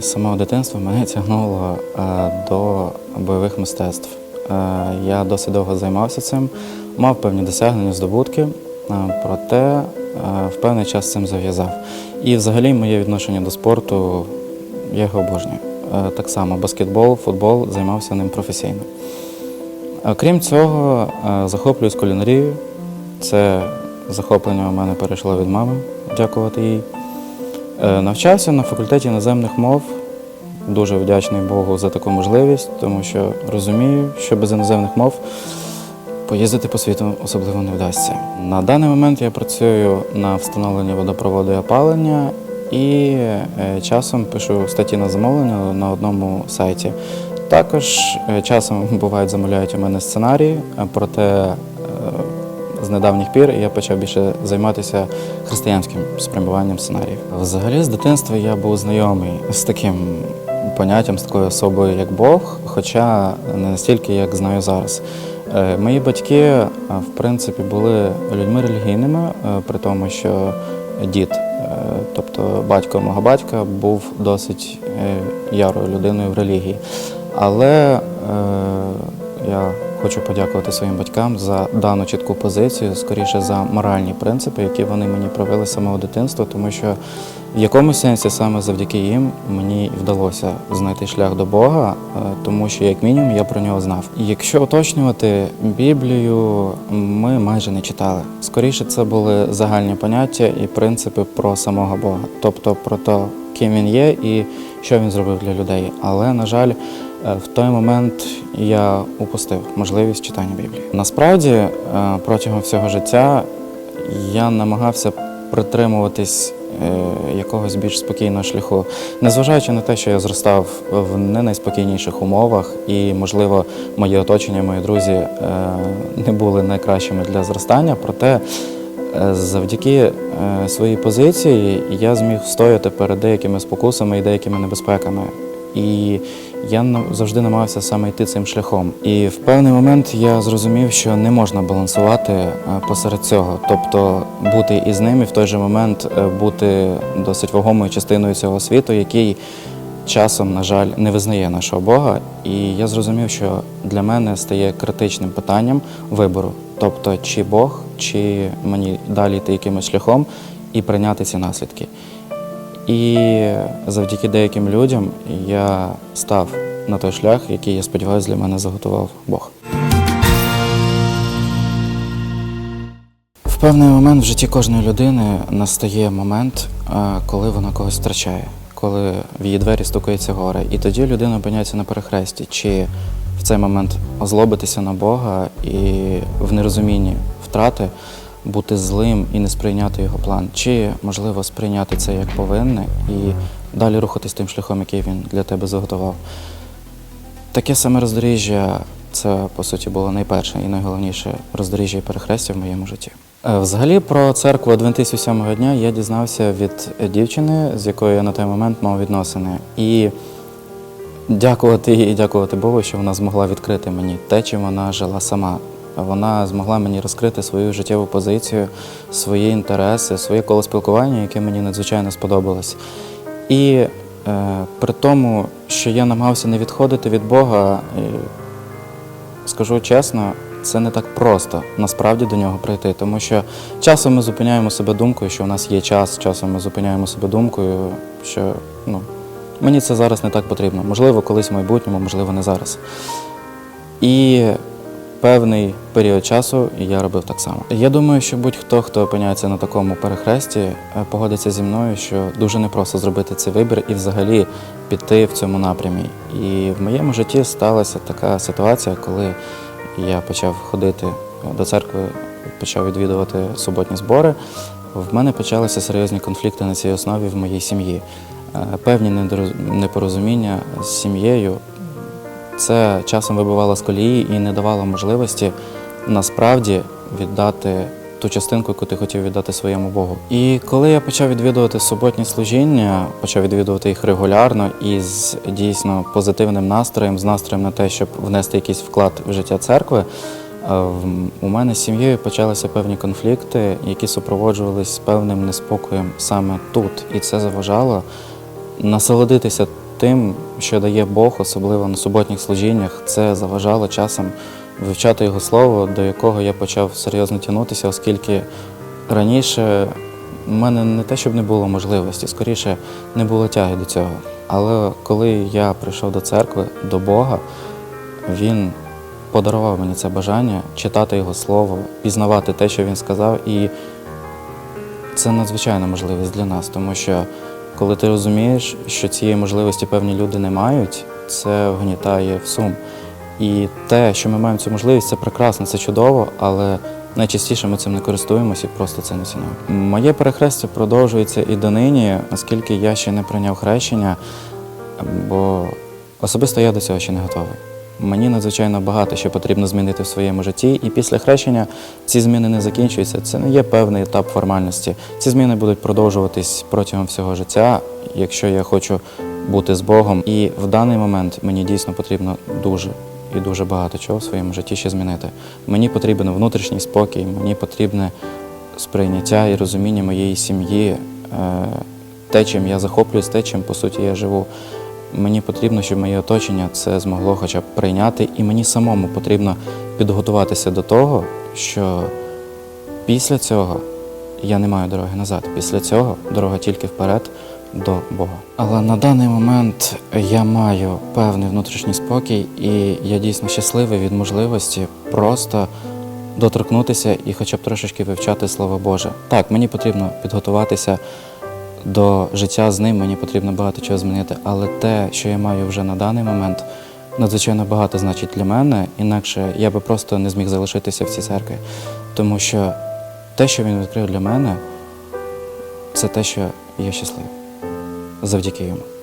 з самого дитинства мене тягнуло е, до бойових мистецтв. Е, Я досить довго займався цим, мав певні досягнення, здобутки, е, проте в певний час цим зав'язав. І взагалі моє відношення до спорту, я його обожнюю. Так само баскетбол, футбол займався ним професійно. Крім цього, захоплююсь кулінарією. Це захоплення у мене перейшло від мами, дякувати їй. Е, Навчався на факультеті іноземних мов. Дуже вдячний Богу за таку можливість, тому що розумію, що без іноземних мов поїздити по світу особливо не вдасться. На даний момент я працюю на встановленні водопроводу і опалення і е, часом пишу статті на замовлення на одному сайті. Також е, часом бувають замовляють у мене сценарії, проте недавніх пір я почав більше займатися християнським спрямуванням сценаріїв. Взагалі, з дитинства я був знайомий з таким поняттям, з такою особою, як Бог, хоча не настільки, як знаю зараз. Е, Мої батьки, е, в принципі, були людьми релігійними, е, при тому, що дід, тобто батько мого батька, був досить ярою людиною в релігії. Але я хочу подякувати своїм батькам за дану чітку позицію, скоріше за моральні принципи, які вони мені провели з самого дитинства, тому що в якомусь сенсі саме завдяки їм мені вдалося знайти шлях до Бога, е, тому що як мінімум я про нього знав. Якщо уточнювати Біблію, ми майже не читали. Скоріше це були загальні поняття і принципи про самого Бога, тобто про те, ким він є і що він зробив для людей. Але на жаль. Е, В той момент я упустив можливість читання Біблії. Насправді, е, протягом всього життя я намагався притримуватись е, якогось більш спокійного шляху, незважаючи на те, що я зростав в не найспокійніших умовах, і, можливо, моє оточення, мої друзі не були найкращими для зростання, проте. Завдяки своїй позиції я зміг встояти перед деякими спокусами і деякими небезпеками. І я завжди намагався саме йти цим шляхом. І в певний момент я зрозумів, що не можна балансувати е, посеред цього, тобто бути із ним і в той же момент е, бути досить вагомою частиною цього світу, який часом, на жаль, не визнає нашого Бога. І я зрозумів, що для мене стає критичним питанням вибору, тобто чи Бог, чи мені далі йти якимось шляхом і прийняти ці наслідки. І завдяки деяким людям я став на той шлях, який, я сподіваюся, для мене заготував Бог. В певний момент в житті кожної людини настає момент, е, коли вона когось втрачає, коли в її двері стукається горе. І тоді людина опиняється на перехресті, чи в цей момент озлобитися на Бога і в нерозумінні втрати бути злим і не сприйняти його план, чи можливо сприйняти це як повинне і далі рухатись тим шляхом, який він для тебе заготував. Таке саме роздоріжжя це по суті було найперше і найголовніше роздоріжжя і перехрестя в моєму житті. Е, Взагалі про церкву Адвентистів сьомого дня я дізнався від дівчини, з якою я на той момент мав відносини. І дякувати їй і дякувати Богу, що вона змогла відкрити мені те, чим вона жила сама. Вона змогла мені розкрити свою життєву позицію, свої інтереси, своє коло спілкування, яке мені надзвичайно сподобалось. І е, при тому, що я намагався не відходити від Бога, е, скажу чесно, це не так просто насправді до нього прийти, тому що часом ми зупиняємо себе думкою, що в нас є час, часом ми зупиняємо себе думкою, що ну, мені це зараз не так потрібно. Можливо, колись в майбутньому, можливо, не зараз. І певний період часу я робив так само. Я думаю, що будь-хто, хто опиняється на такому перехресті, е, погодиться зі мною, що дуже непросто зробити цей вибір і взагалі піти в цьому напрямі. І в моєму житті сталася така ситуація, коли я почав ходити до церкви, почав відвідувати суботні збори. В мене почалися серйозні конфлікти на цій основі в моїй сім'ї. Е, Певні непорозуміння з сім'єю, це часом вибивало з колії і не давало можливості насправді віддати ту частинку, яку ти хотів віддати своєму Богу. І коли я почав відвідувати суботні служіння, почав відвідувати їх регулярно і з дійсно позитивним настроєм, з настроєм на те, щоб внести якийсь вклад в життя церкви. е, У мене з сім'єю почалися певні конфлікти, які супроводжувалися певним неспокоєм саме тут. І це заважало насолодитися тим, що дає Бог, особливо на суботніх служіннях, це заважало часом вивчати його слово, до якого я почав серйозно тягнутися, оскільки раніше в мене не те, щоб не було можливості, скоріше не було тяги до цього. Але коли я прийшов до церкви, до Бога, він подарував мені це бажання читати його слово, пізнавати те, що він сказав, і це надзвичайна можливість для нас, тому що коли ти розумієш, що цієї можливості певні люди не мають, це вгнітає в сум. І те, що ми маємо цю можливість, це прекрасно, це чудово, але найчастіше ми цим не користуємося і просто це не цінуємо. Моє перехрестя продовжується і донині, оскільки я ще не прийняв хрещення, бо особисто я до цього ще не готовий. Мені надзвичайно багато ще потрібно змінити в своєму житті, і після хрещення ці зміни не закінчуються. Це не є певний етап формальності. Ці зміни будуть продовжуватись протягом всього життя, якщо я хочу бути з Богом. І в даний момент мені дійсно потрібно дуже і дуже багато чого в своєму житті ще змінити. Мені потрібен внутрішній спокій, мені потрібне сприйняття і розуміння моєї сім'ї, е, те, чим я захоплююсь, те, чим по суті я живу. Мені потрібно, щоб моє оточення це змогло хоча б прийняти, і мені самому потрібно підготуватися до того, що після цього я не маю дороги назад. Після цього дорога тільки вперед до Бога. Але на даний момент я маю певний внутрішній спокій, і я дійсно щасливий від можливості просто доторкнутися і хоча б трошечки вивчати Слово Боже. Так, мені потрібно підготуватися до життя з ним, мені потрібно багато чого змінити, але те, що я маю вже на даний момент, надзвичайно багато значить для мене, інакше я би просто не зміг залишитися в цій церкві. Тому що те, що він відкрив для мене, це те, що я щасливий завдяки йому.